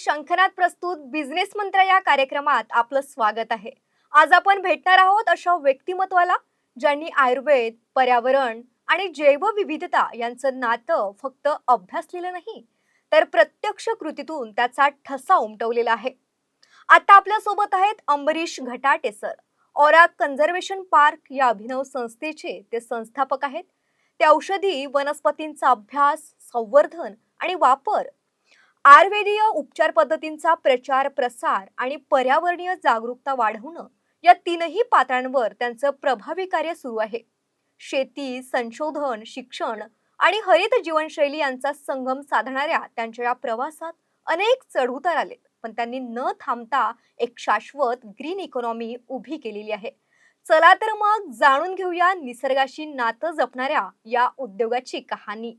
प्रियंका शंखनाथ प्रस्तुत बिझनेस मंत्र या कार्यक्रमात आपलं स्वागत आहे. आज आपण भेटणार आहोत अशा व्यक्तिमत्वाला ज्यांनी आयुर्वेद पर्यावरण आणि जैवविविधता यांचं नातं फक्त अभ्यासलेलं नाही तर प्रत्यक्ष कृतीतून त्याचा ठसा उमटवलेला आहे. आता आपल्यासोबत आहेत Ambarish Ghatate sir. Aura conservation park या अभिनव संस्थेचे ते संस्थापक आहेत. ते औषधी वनस्पतींचा अभ्यास संवर्धन आणि वापर आयुर्वेदीय उपचार पद्धतींचा प्रचार प्रसार आणि पर्यावरणीय जागरूकता वाढवणं या तीनही पातळ्यांवर त्यांचं प्रभावी कार्य सुरू आहे. शेती संशोधन शिक्षण आणि हरित जीवनशैली यांचा संगम साधणाऱ्या त्यांच्या या प्रवासात अनेक चढउतार आले पण त्यांनी न थांबता एक शाश्वत ग्रीन इकॉनॉमी उभी केलेली आहे. चला तर मग जाणून घेऊया निसर्गाशी नातं जपणाऱ्या या उद्योगाची कहाणी.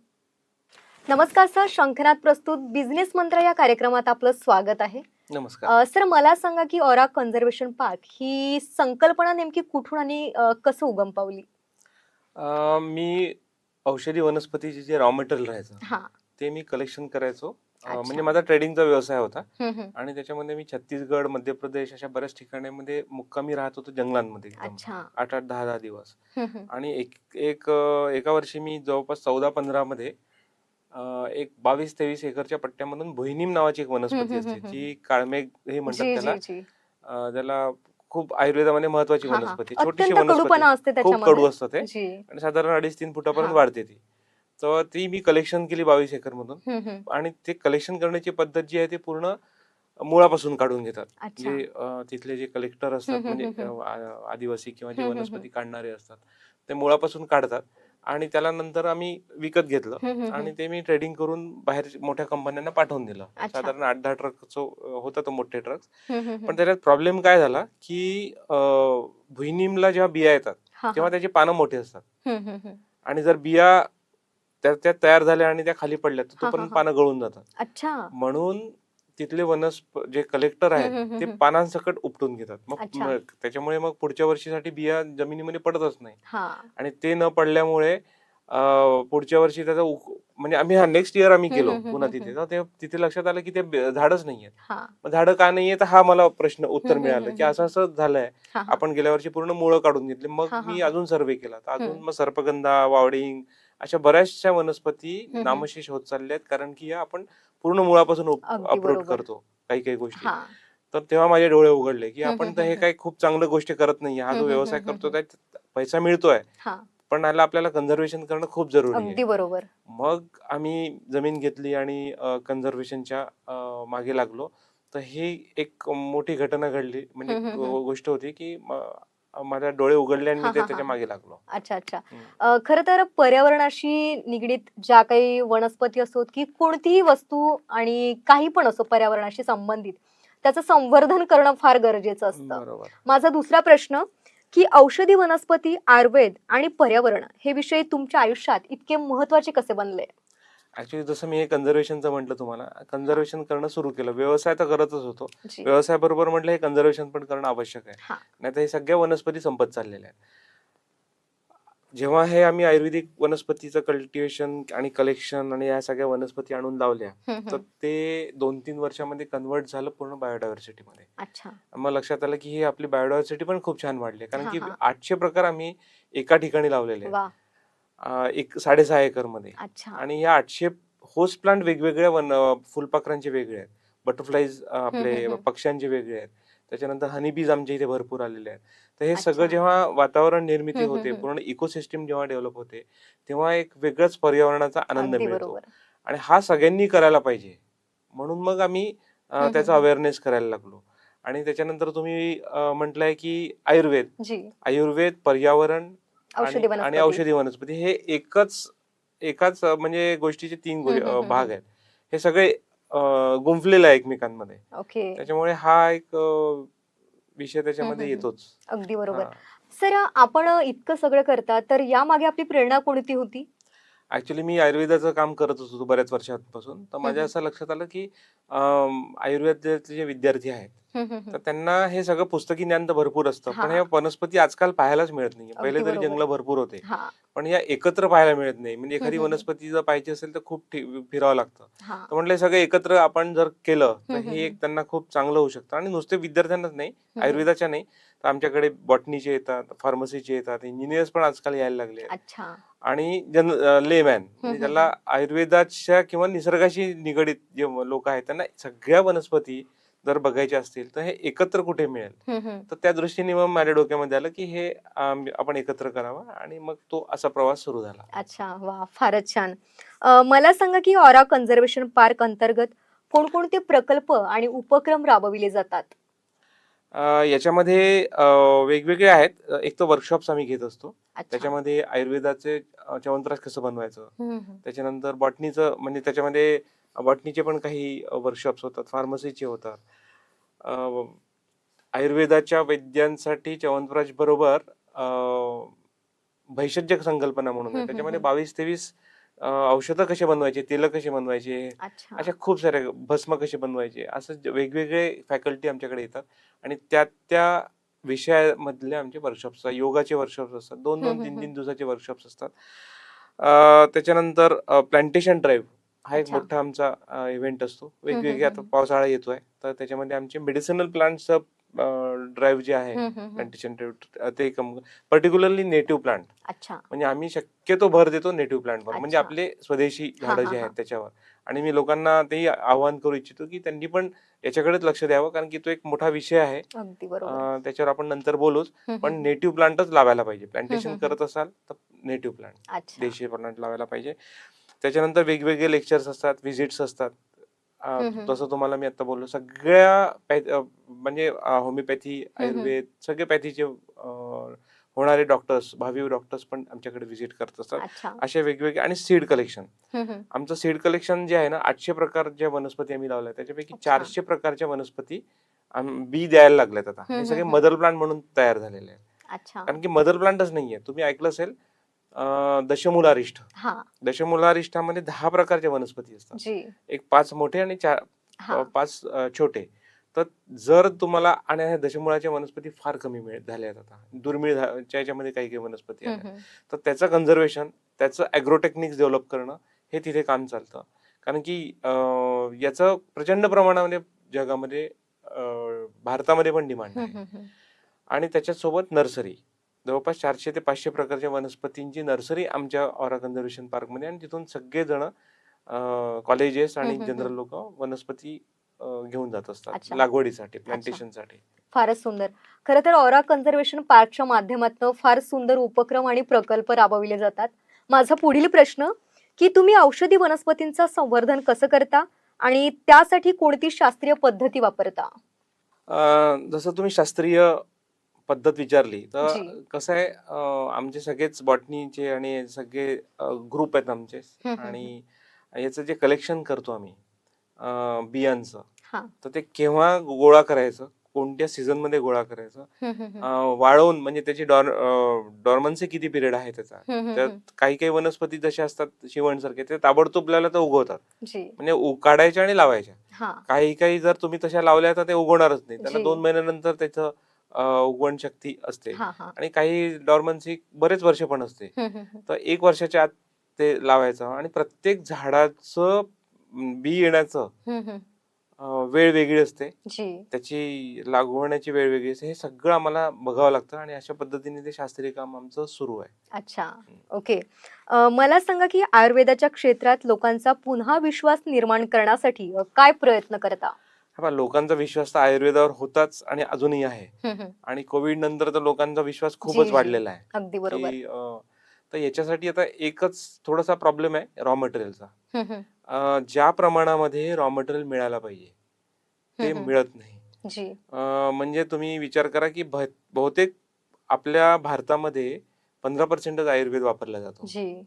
नमस्कार सर शंखनाथ प्रस्तुत बिझनेस मंत्र या कार्यक्रमात आपलं स्वागत आहे. नमस्कार. सर मला सांगा की ऑरा कन्झर्वेशन पार्क ही संकल्पना नेमकी कुठून आणि कसं उगम पावली मी औषधी वनस्पतीचे जे रॉ मटेरियल राहायचं हा. ते मी कलेक्शन करायचो. म्हणजे माझा ट्रेडिंगचा व्यवसाय होता. आणि त्याच्यामध्ये मी छत्तीसगड मध्य प्रदेश अशा बऱ्याच ठिकाणामध्ये मुक्कामी राहत होतो जंगलांमध्ये आठ आठ दहा दहा दिवस. आणि एक एक वर्षी मी जवळपास चौदा पंधरा मध्ये एक बावीस तेवीस एकरच्या पट्ट्यामधून भुईनीम नावाची एक वनस्पती असते जी काळमेघ हे म्हणतात त्याला. त्याला खूप आयुर्वेदामध्ये महत्वाची. वनस्पती छोटीशी वनस्पती. खूप कडू असतं ते. आणि साधारण अडीच तीन फुटापर्यंत. वाढते ती. तर ती मी कलेक्शन केली बावीस एकर मधून. आणि ते कलेक्शन करण्याची पद्धत जी आहे ते पूर्ण मुळापासून काढून घेतात. जे तिथले जे कलेक्टर असतात म्हणजे आदिवासी किंवा जे वनस्पती काढणारे असतात ते मुळापासून काढतात. आणि त्याला नंतर आम्ही विकत घेतलं आणि. ते मी ट्रेडिंग करून बाहेर मोठ्या कंपन्यांना पाठवून दिलं. साधारण आठ दहा ट्रक होता तो मोठे ट्रक. पण त्याच्यात प्रॉब्लेम काय झाला की भुईनीमला जेव्हा बिया येतात तेव्हा. त्याची पानं मोठी असतात. आणि जर बिया त्या त्या तयार झाल्या आणि त्या खाली पडल्या तर तोपर्यंत. पानं गळून जातात अच्छा म्हणून तिथले वनस्प जे कलेक्टर आहेत ते. पानांसकट उपटून घेतात. मग त्याच्यामुळे मग पुढच्या वर्षीसाठी बिया जमिनीमध्ये पडतच नाही आणि ते न पडल्यामुळे पुढच्या वर्षी त्याचा म्हणजे आम्ही हा नेक्स्ट इयर आम्ही केलो पुन्हा तिथे. तिथे लक्षात आलं की ते झाडच नाहीये हा. मग झाडं का नाहीये तर हा मला प्रश्न उत्तर मिळालं की असं असं झालंय. आपण गेल्या वर्षी पूर्ण मुळं काढून घेतली. मग मी. अजून सर्वे केला. तर अजून. मग सर्पगंधा वावडिंग अशा बऱ्याचशा वनस्पती. नामशेष होत चालल्या आहेत कारण की या आपण पूर्ण मुळापासून बरोबर. करतो काही काही गोष्टी तर तेव्हा माझे डोळे उघडले की आपण तर हे. काही खूप चांगल्या गोष्टी करत नाहीये हा जो व्यवसाय करतो. त्यात पैसा मिळतोय हा पण याला आपल्याला कन्झर्वेशन करणं खूप जरुरी बरोबर मग आम्ही जमीन घेतली आणि कन्झर्वेशनच्या मागे लागलो तर ही एक मोठी घटना घडली म्हणजे. गोष्ट होती की माझ्या डोळे उघडले आणि हा, मी ते हा, त्याच्या हा. मागे लागलो. अच्छा अच्छा. हम्म. अ, खरं तर पर्यावरणाशी निगडीत ज्या काही वनस्पती असोत की कोणतीही वस्तू आणि काही पण असो पर्यावरणाशी संबंधित त्याचं संवर्धन करणं फार गरजेचं असतं. बरोबर. माझा दुसरा प्रश्न की औषधी वनस्पती आयुर्वेद आणि पर्यावरण हे विषय तुमच्या आयुष्यात इतके महत्त्वाचे कसे बनले? ऍक्च्युली जसं मी हे कन्झर्वेशनचं म्हटलं तुम्हाला कन्झर्वेशन करणं सुरू केलं व्यवसाय तर करतच होतो जी. व्यवसाय बरोबर म्हटलं हे कन्झर्वेशन पण करणं आवश्यक आहे. नाही तर हे सगळ्या वनस्पती संपत चाललेल्या आहेत जेव्हा हे आम्ही आयुर्वेदिक वनस्पतीचं कल्टिवेशन आणि कलेक्शन आणि या सगळ्या वनस्पती आणून लावल्या तर. ते दोन तीन वर्षामध्ये कन्वर्ट झालं पूर्ण बायोडायव्हर्सिटी मध्ये अच्छा मग लक्षात आलं की ही आपली बायोडायव्हर्सिटी पण खूप छान वाढली. कारण की. आठशे प्रकार आम्ही एका ठिकाणी लावलेले आहेत एक साडेसहा एकरमध्ये. अच्छा. आणि या आठशे होस्ट प्लांट वेगवेगळ्या वन फुलपाखरांचे वेगळे आहेत. बटरफ्लाईज आपले. पक्ष्यांचे वेगळे आहेत. त्याच्यानंतर हनीबीज आमच्या इथे भरपूर आलेले आहेत. तर हे. सगळं जेव्हा वातावरण निर्मिती होते. पूर्ण इकोसिस्टीम जेव्हा डेव्हलप होते तेव्हा एक वेगळंच पर्यावरणाचा आनंद मिळतो. आणि हा सगळ्यांनी करायला पाहिजे. म्हणून मग आम्ही त्याचा. अवेअरनेस करायला लागलो. आणि त्याच्यानंतर तुम्ही म्हटलंय की आयुर्वेद. आयुर्वेद पर्यावरण औषधी आणि आणि वनस्पती औषधी वनस्पती. हे एकच एकाच अं, म्हणजे गोष्टीचे तीन गो- हम्म, हम्म, अं, हम्म, भाग हम्म. आहेत. हे सगळे अं, गुंफलेले आहे एकमेकांमध्ये. ओके. त्याच्यामुळे हा एक अं, विषय त्याच्यामध्ये हम्म, हम्म. येतोच. अगदी बरोबर. हा. सर आपण इतकं सगळं करता तर यामागे आपली प्रेरणा कोणती होती? ऍक्च्युली मी आयुर्वेदाचं काम करत होतो बऱ्याच वर्षांपासून तर माझ्या. असं लक्षात आलं की आयुर्वेदाचे जे विद्यार्थी आहेत तर. त्यांना हे सगळं पुस्तकी ज्ञान तर भरपूर असतं पण हा. वनस्पती आजकाल पाहायलाच मिळत नाही पहिले तरी. जंगल भरपूर होते हा पण या एकत्र पाहायला मिळत नाही म्हणजे एखादी. वनस्पती जर पाहिजे असेल तर खूप फिरावं लागतं तर म्हटलं सगळं एकत्र आपण जर केलं तर हे. एक त्यांना खूप चांगलं होऊ शकतं आणि नुसते विद्यार्थ्यांनाच नाही. आयुर्वेदाच्या नाही तर आमच्याकडे बॉटनीचे येतात फार्मसीचे येतात इंजिनियर्स पण आजकाल यायला लागले आणि जन लेमॅन ज्याला आयुर्वेदाच्या किंवा निसर्गाशी निगडीत जे लोक आहेत त्यांना सगळ्या वनस्पती जर बघायच्या असतील तर हे एकत्र कुठे मिळेल. तर त्या दृष्टीने मग माझ्या डोक्यामध्ये आलं की हे आपण एकत्र करावा आणि मग तो असा प्रवास सुरू झाला. अच्छा वा फारच छान. मला सांगा की ऑरा कन्झर्वेशन पार्क अंतर्गत कोणकोणते प्रकल्प आणि उपक्रम राबविले जातात? याच्यामध्ये वेगवेगळे आहेत. एक तर वर्कशॉप्स आम्ही घेत असतो. त्याच्यामध्ये आयुर्वेदाचे अं, च्यवनप्राश कसं बनवायचं. त्याच्यानंतर बॉटनीचं म्हणजे त्याच्यामध्ये बॉटनीचे पण काही वर्कशॉप्स होतात. फार्मसीचे होतात. आयुर्वेदाच्या वैद्यांसाठी च्यवनप्राश बरोबर भैषज्य संकल्पना म्हणून त्याच्यामध्ये. बावीस तेवीस औषधं कसे बनवायचे तेल कसे बनवायचे अच्छा अशा खूप सारे भस्म कसे बनवायचे असं जे वेगवेगळे फॅकल्टी आमच्याकडे येतात आणि त्या त्या विषयामधले आमचे वर्कशॉप्स असतात योगाचे वर्कशॉप्स असतात दोन दोन तीन. तीन दिवसाचे वर्कशॉप्स असतात अं, त्याच्यानंतर प्लांटेशन ड्राईव्ह हा एक अच्छा. मोठा आमचा इव्हेंट असतो वेगवेगळे आता हम्म. पावसाळा येतोय तर त्याच्यामध्ये आमचे मेडिसिनल प्लांटचं ड्राईव्ह जे आहे. प्लांटेशन ड्राईव्ह ते पर्टिक्युलरली नेटिव्ह प्लांट म्हणजे आम्ही शक्यतो भर देतो नेटिव्ह प्लांटवर म्हणजे. आपले स्वदेशी झाडं जे. आहेत त्याच्यावर आणि मी लोकांना तेही आवाहन करू इच्छितो की त्यांनी पण याच्याकडेच लक्ष द्यावं कारण की तो एक मोठा विषय आहे त्याच्यावर आपण नंतर बोलूच पण. नेटिव्ह प्लांटच लावायला पाहिजे प्लांटेशन. करत असाल तर नेटिव्ह प्लांट देशी प्लांट लावायला पाहिजे त्याच्यानंतर वेगवेगळे लेक्चर्स असतात व्हिजिट्स असतात. जसं तुम्हाला मी आता बोललो सगळ्या म्हणजे होमिओपॅथी आयुर्वेद सगळे पॅथीचे होणारे डॉक्टर्स भावी डॉक्टर्स पण आमच्याकडे व्हिजिट करत असतात. असे वेगवेगळे आणि सीड कलेक्शन. आमचं सीड कलेक्शन जे आहे ना आठशे प्रकारच्या वनस्पती आम्ही लावल्या त्याच्यापैकी. चारशे प्रकारच्या वनस्पती बी द्यायला लागल्यात आता. हे सगळे. मदर प्लांट म्हणून तयार झालेले आहेत. कारण की मदर प्लांटच नाहीये. तुम्ही ऐकलं असेल दशमूलारिष्ठ. हा. दशमूलारिष्ठामध्ये दहा प्रकारच्या वनस्पती असतात. जी. एक पाच मोठे आणि चार हा. पाच अं, छोटे. तर जर तुम्हाला आणि ह्या दशमुळाच्या वनस्पती फार कमी मिळ झाल्या आहेत आता. दुर्मिळ झा- च्या याच्यामध्ये काही काही वनस्पती हम्म, हम्म. तर त्याचं कन्झर्वेशन त्याचं ॲग्रोटेक्निक्स डेव्हलप करणं हे तिथे काम चालतं. कारण की अं, याचं प्रचंड प्रमाणामध्ये जगामध्ये अं, भारतामध्ये पण डिमांड हम्म, आहे. हम्म, हम्म. आणि त्याच्यासोबत नर्सरी. जवळपास चारशे ते पाचशे प्रकारच्या वनस्पतींची नर्सरी आमच्या ऑरा कन्झर्वेशन पार्कमध्ये आणि तिथून सगळेजण कॉलेजेस आणि जनरल. लोक वनस्पती घेऊन जात असतात. लागवडीसाठी प्लांटेशनसाठी फारच सुंदर. खरं तर ऑरा कन्झर्वेशन पार्कच्या माध्यमातून फार सुंदर उपक्रम आणि प्रकल्प राबविले जातात. माझा पुढील प्रश्न की तुम्ही औषधी वनस्पतींचं संवर्धन कसं करता आणि त्यासाठी कोणती शास्त्रीय पद्धती वापरता? जसं तुम्ही शास्त्रीय पद्धत विचारली तर. कसं आहे आमचे सगळेच बॉटनीचे आणि सगळे ग्रुप आहेत आमचे आणि याचं जे कलेक्शन करतो आम्ही बियांचं हा. तर ते केव्हा गोळा करायचं कोणत्या सीझनमध्ये गोळा करायचं वाळवून म्हणजे त्याची डॉर डॉर्मन्सी किती पिरियड आहे त्याचा त्यात. काही काही वनस्पती जसे असतात शिवणसारखे ते ताबडतोब आपल्याला तर उगवतात म्हणजे काढायच्या आणि लावायच्या काही काही जर तुम्ही तशा लावल्या तर ते उगवणारच नाही त्याला. दोन महिन्यानंतर त्याचं उगवण शक्ती असते. हा हा. आणि काही डॉर्मन्सी बरेच वर्ष पण असते. हम्म, हम्म, हम्म. तर एक वर्षाच्या आत ते लावायचं आणि प्रत्येक झाडाचं बी येण्याचं हम्म, हम्म. अं, वेळ वेगळी असते. जी. त्याची लागू होण्याची वेळ वेगळी असते. हे सगळं आम्हाला बघावं लागतं आणि अशा पद्धतीने ते शास्त्रीय काम आमचं सुरू आहे. अच्छा. ओके. अ, मला सांगा की आयुर्वेदाच्या क्षेत्रात लोकांचा पुन्हा विश्वास निर्माण करण्यासाठी अ, काय प्रयत्न करता? लोकांचा विश्वास तर आयुर्वेदावर होताच आणि अजूनही आहे. आणि कोविड नंतर तर लोकांचा विश्वास खूपच. वाढलेला आहे. अगदी बरोबर. तर याच्यासाठी आता एकच थोडासा प्रॉब्लेम आहे रॉ मटेरियलचा ज्या प्रमाणामध्ये रॉ मटेरियल मिळायला पाहिजे ते. मिळत नाही. म्हणजे तुम्ही विचार करा की बहुतेक आपल्या भारतामध्ये पंधरा पर्सेंटच आयुर्वेद वापरला जातो.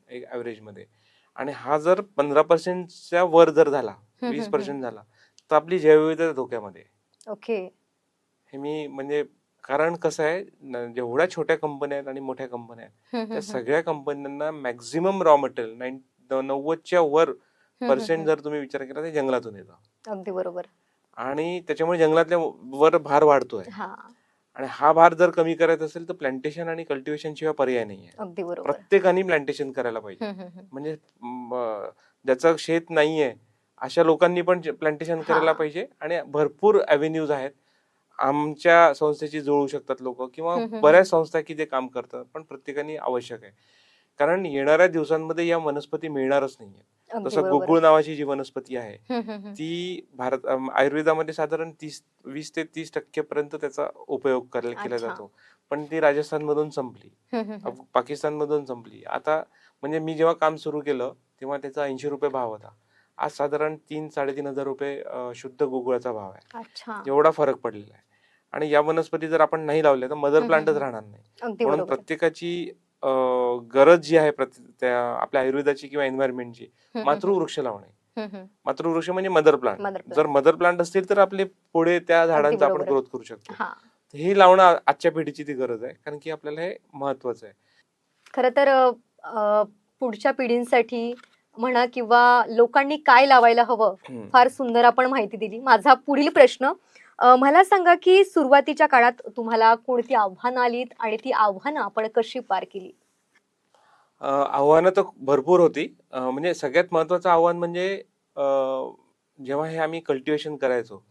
एक ऍव्हरेजमध्ये. आणि हा जर पंधरा पर्सेंटच्या वर जर झाला वीस पर्सेंट झाला तर आपली जैवविविधता धोक्यामध्ये आहे. ओके हे मी म्हणजे कारण कसं आहे न- जेवढ्या छोट्या कंपन्या आहेत आणि मोठ्या कंपन्या आहेत हम्म, त्या हम्म. सगळ्या कंपन्यांना मॅक्झिमम रॉ मटेरियल द- नव्वदच्या वर हम्म, पर्सेंट हम्म, जर तुम्ही विचार केला तर जंगलातून येतं हम्म. अगदी बरोबर आणि त्याच्यामुळे जंगलातल्या वर भार वाढतोय हा आणि हा भार जर कमी करायचा असेल तर प्लांटेशन आणि कल्टिवेशन शिवाय पर्याय नाही आहे अगदी बरोबर प्रत्येकाने प्लांटेशन करायला पाहिजे हम्म, हम्म, हम्म. म्हणजे म, ज्याचं शेत नाहीये अशा लोकांनी पण प्लांटेशन करायला. पाहिजे आणि भरपूर अव्हेन्यूज आहेत आमच्या संस्थेची जुळू शकतात लोक किंवा. बऱ्याच संस्था की ते काम करतात पण प्रत्येकाने आवश्यक आहे कारण येणाऱ्या दिवसांमध्ये या वनस्पती मिळणारच नाहीये जसं. गुगुळ नावाची जी वनस्पती आहे. ती भारत आयुर्वेदामध्ये साधारण तीस वीस ते तीस टक्केपर्यंत त्याचा उपयोग केला. जातो पण ती राजस्थानमधून संपली हम्म, हम्म, हम्म. अफ- पाकिस्तानमधून संपली आता म्हणजे मी जेव्हा काम सुरू केलं तेव्हा त्याचा ऐंशी रुपये भाव होता आज साधारण तीन साडेतीन हजार रुपये शुद्ध गुगळाचा भाव आहे. एवढा फरक पडलेला आहे. आणि या वनस्पती जर आपण नाही लावल्या तर मदर प्लांटच. राहणार नाही. म्हणून प्रत्येकाची गरज जी आहे आपल्या आयुर्वेदाची किंवा एन्व्हायरमेंटची मातृवृक्ष लावणे. मातृवृक्ष म्हणजे मदर प्लांट. जर मदर प्लांट असतील तर आपले पुढे त्या झाडांचा आपण. ग्रोथ करू शकतो. हा. लावणं आजच्या पिढीची ती गरज आहे कारण की आपल्याला हे महत्वाचं आहे. खर तर पुढच्या पिढींसाठी म्हणा किंवा लोकांनी काय लावायला हवं हम्म. फार सुंदर आपण माहिती दिली. माझा पुढील प्रश्न अ, मला सांगा की सुरुवातीच्या काळात तुम्हाला कोणती आव्हानं आलीत आणि ती आव्हानं आपण कशी पार केली? अ, आव्हानं तर भरपूर होती. अ, म्हणजे सगळ्यात महत्वाचं आव्हान म्हणजे अ, जेव्हा हे आम्ही कल्टिवेशन करायचो.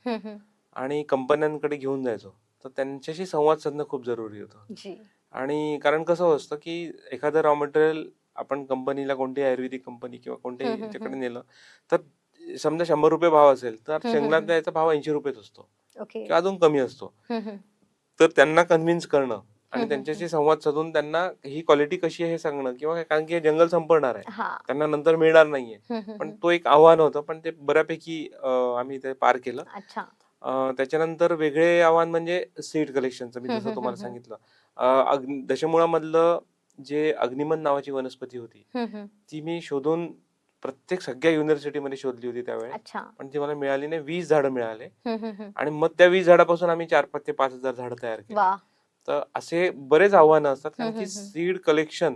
आणि कंपन्यांकडे घेऊन जायचो तर त्यांच्याशी संवाद साधणं खूप जरुरी होतं. जी. आणि कारण कसं असतं की एखादं रॉ मटेरियल आपण कंपनीला कोणतीही आयुर्वेदिक कंपनी किंवा कोणत्याही याच्याकडे नेलं तर समजा शंभर रुपये भाव असेल तर शेंगदाण्याचा याचा भाव ऐंशी रुपयेच असतो किंवा अजून कमी असतो. तर त्यांना कन्व्हिन्स करणं आणि त्यांच्याशी संवाद साधून त्यांना ही क्वालिटी कशी आहे हे सांगणं किंवा कारण की हे जंगल संपणार आहे. त्यांना नंतर मिळणार नाहीये. पण. तो एक आव्हान होतं पण ते बऱ्यापैकी आम्ही ते पार केलं. त्याच्यानंतर वेगळे आव्हान म्हणजे सीड कलेक्शनचं मी जसं तुम्हाला सांगितलं. दशमुळामधलं जे अग्निमन नावाची वनस्पती होती. ती मी शोधून प्रत्येक सगळ्या युनिव्हर्सिटीमध्ये शोधली होती त्यावेळेस पण ती मला मिळाली नाही वीस झाडं मिळाले. आणि मग त्या वीस झाडापासून आम्ही चार पाच ते पाच हजार झाडं तयार केली. तर असे बरेच आव्हानं असतात कारण की. सीड कलेक्शन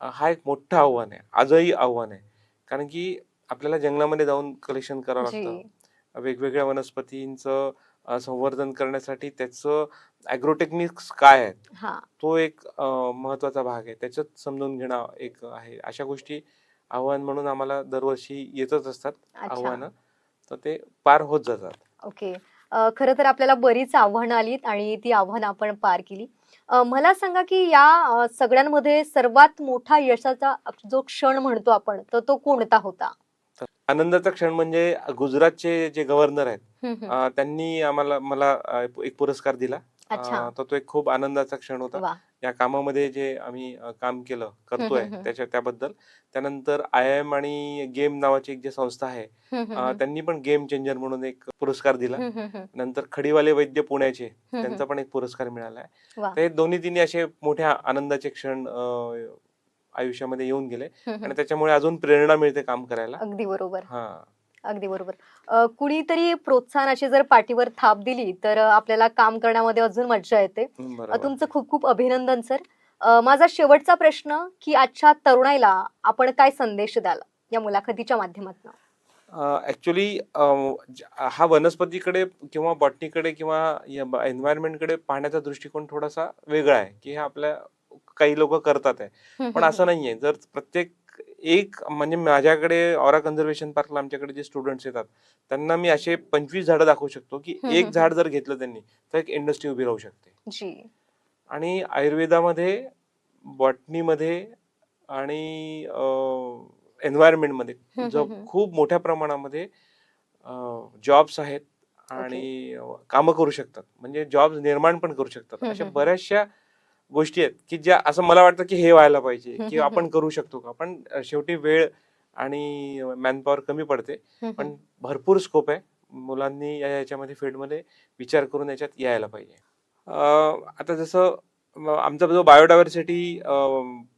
हा एक मोठं आव्हान आहे आजही आव्हान आहे. कारण की आपल्याला जंगलामध्ये जाऊन कलेक्शन करावं लागतं. वेगवेगळ्या वनस्पतींचं संवर्धन करण्यासाठी त्याचं ॲग्रोटेक्निक्स काय आहेत? हा. तो एक महत्त्वाचा भाग आहे. त्याच्यात समजून घेणं एक आहे. अशा गोष्टी आव्हान म्हणून आम्हाला दरवर्षी येतच असतात आव्हानं. तर ते पार होत जातात. ओके. खरं तर आपल्याला बरीच आव्हानं आलीत आणि ती आव्हानं आपण पार केली. मला सांगा की या सगळ्यांमध्ये सर्वात मोठा यशाचा जो क्षण म्हणतो आपण तर तो कोणता होता? आनंदाचा क्षण म्हणजे गुजरातचे जे गव्हर्नर आहेत. अ, त्यांनी आम्हाला मला अ, एक पुरस्कार दिला. अच्छा. तर तो एक खूप आनंदाचा क्षण होता. वा. या कामामध्ये जे आम्ही अ, काम केलं करतोय हम्म, हम्म. त्याच्या त्याबद्दल. त्यानंतर आय एम आणि गेम नावाची एक जी संस्था आहे हम्म, हम्म, अ, हम्म. त्यांनी पण गेम चेंजर म्हणून एक पुरस्कार दिला. हम्म, हम्म, हम्म. नंतर खडीवाले वैद्य पुण्याचे हम्म, त्यांचा पण एक पुरस्कार मिळाला आहे. वा. ते दोन्ही तिन्ही असे मोठ्या आनंदाचे क्षण अ, आयुष्यामध्ये येऊन गेले. आणि त्याच्यामुळे अजून प्रेरणा मिळते काम करायला. अगदी बरोबर. हा. अगदी बरोबर. कुणीतरी प्रोत्साहनाची जर पाठीवर थाप दिली तर आपल्याला काम करण्यामध्ये अजून मज्जा येते. तुमचं खूप खूप अभिनंदन सर. माझा शेवटचा प्रश्न की आजच्या तरुणाईला आपण काय संदेश द्याल? या मुलाखतीच्या माध्यमातून. ऍक्च्युली हा वनस्पतीकडे किंवा बॉटनीकडे किंवा एन्व्हायरमेंटकडे पाहण्याचा दृष्टिकोन थोडासा वेगळा आहे की हे आपल्या काही लोक करतात आहे. पण असं नाहीये. जर प्रत्येक एक म्हणजे माझ्याकडे ऑरा कन्झर्वेशन पार्कला आमच्याकडे जे स्टुडंट्स येतात त्यांना मी असे पंचवीस झाडं दाखवू शकतो की एक झाड जर घेतलं त्यांनी तर एक इंडस्ट्री उभी राहू शकते. आणि आयुर्वेदामध्ये बॉटनीमध्ये आणि एन्व्हायरमेंटमध्ये जो. खूप मोठ्या प्रमाणामध्ये जॉब्स आहेत आणि कामं करू शकतात. म्हणजे जॉब्स निर्माण पण करू शकतात. अशा. बऱ्याचशा गोष्टी आहेत की ज्या असं मला वाटतं की हे व्हायला पाहिजे की आपण करू शकतो का? पण शेवटी वेळ आणि मॅनपॉवर कमी पडते. पण. भरपूर स्कोप आहे. मुलांनी या याच्यामध्ये फील्डमध्ये विचार करून याच्यात यायला पाहिजे. अं, आता जसं आमचा जो बायोडायव्हर्सिटी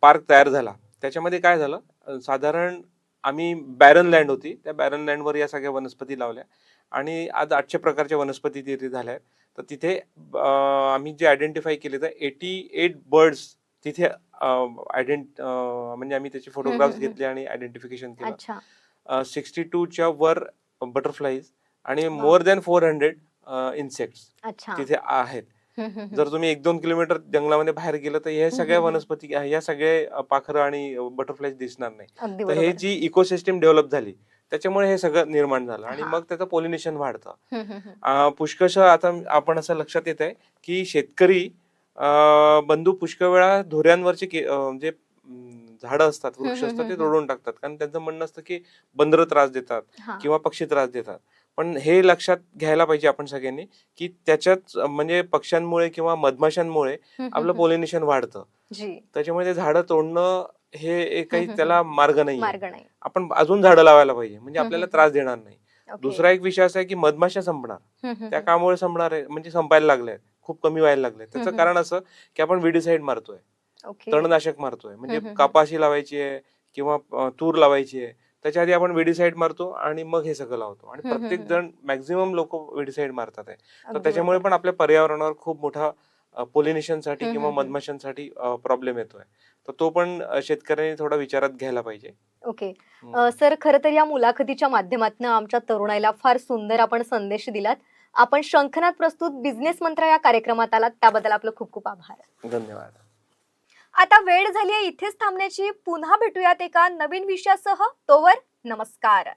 पार्क तयार झाला त्याच्यामध्ये काय झालं? साधारण आम्ही बॅरन लँड होती. त्या बॅरन लँडवर या सगळ्या वनस्पती लावल्या आणि आज आठशे प्रकारच्या वनस्पती तिथे झाल्या. आहेत तर तिथे आम्ही जे आयडेंटिफाय केले तर एटी एट बर्ड्स तिथे आयडेंट म्हणजे आम्ही त्याचे फोटोग्राफ्स. घेतले आणि आयडेंटिफिकेशन केलं सिक्स्टी टूच्या वर बटरफ्लाईज आणि. More than four hundred insects तिथे आहेत. जर तुम्ही एक दोन किलोमीटर जंगलामध्ये बाहेर गेलं तर हे सगळ्या. वनस्पती ह्या सगळे अ, पाखरं आणि बटरफ्लाय दिसणार नाही तर हे. जी इकोसिस्टीम डेव्हलप झाली त्याच्यामुळे हे सगळं निर्माण झालं आणि. मग त्याचं पॉलिनेशन वाढतं पुष्कळशः आता आपण असं लक्षात येत आहे की शेतकरी बंधू पुष्कळ वेळा धोऱ्यांवरचे जे झाडं असतात वृक्ष असतात ते तोडून टाकतात कारण त्यांचं म्हणणं असतं की बंदरं त्रास देतात. किंवा पक्षी त्रास देतात पण हे लक्षात घ्यायला पाहिजे आपण सगळ्यांनी की त्याच्यात म्हणजे पक्ष्यांमुळे किंवा मधमाशांमुळे आपलं पॉलिनेशन वाढतं. त्याच्यामुळे ते झाडं तोडणं हे एक काही त्याला मार्ग नाही. आपण अजून झाडं लावायला पाहिजे म्हणजे आपल्याला त्रास देणार नाही. दुसरा एक विषय असा आहे की मधमाशा संपणार. त्या. कामुळे संपणार आहे म्हणजे संपायला लागल्या खूप कमी व्हायला लागले त्याचं. कारण असं की आपण विडीसाईड मारतोय. तणनाशक मारतोय. म्हणजे. कापाशी लावायची आहे किंवा तूर लावायची आहे. त्याच्या आधी आपण विडीसाईड मारतो आणि मग हे सगळं लावतो. आणि प्रत्येक जण मॅक्झिमम लोक विडीसाईड मारतात आहे तर त्याच्यामुळे. पण आपल्या पर्यावरणावर खूप मोठा पोलिनेशनसाठी किंवा. मधमाशांसाठी प्रॉब्लेम येतोय तर तो पण शेतकऱ्यांनी थोडा विचारात घ्यायला पाहिजे. ओके. सर खरं तर या मुलाखतीच्या माध्यमातून आमच्या तरुणाईला फार सुंदर आपण संदेश दिलात. आपण शंखनाथ प्रस्तुत बिझनेस मंत्र या कार्यक्रमात आलात. त्याबद्दल आपलं खूप खूप आभार. धन्यवाद. आता वेळ झाली आहे इथेच थांबण्याची. पुन्हा भेटूयात एका नवीन विषयासह. तोवर नमस्कार.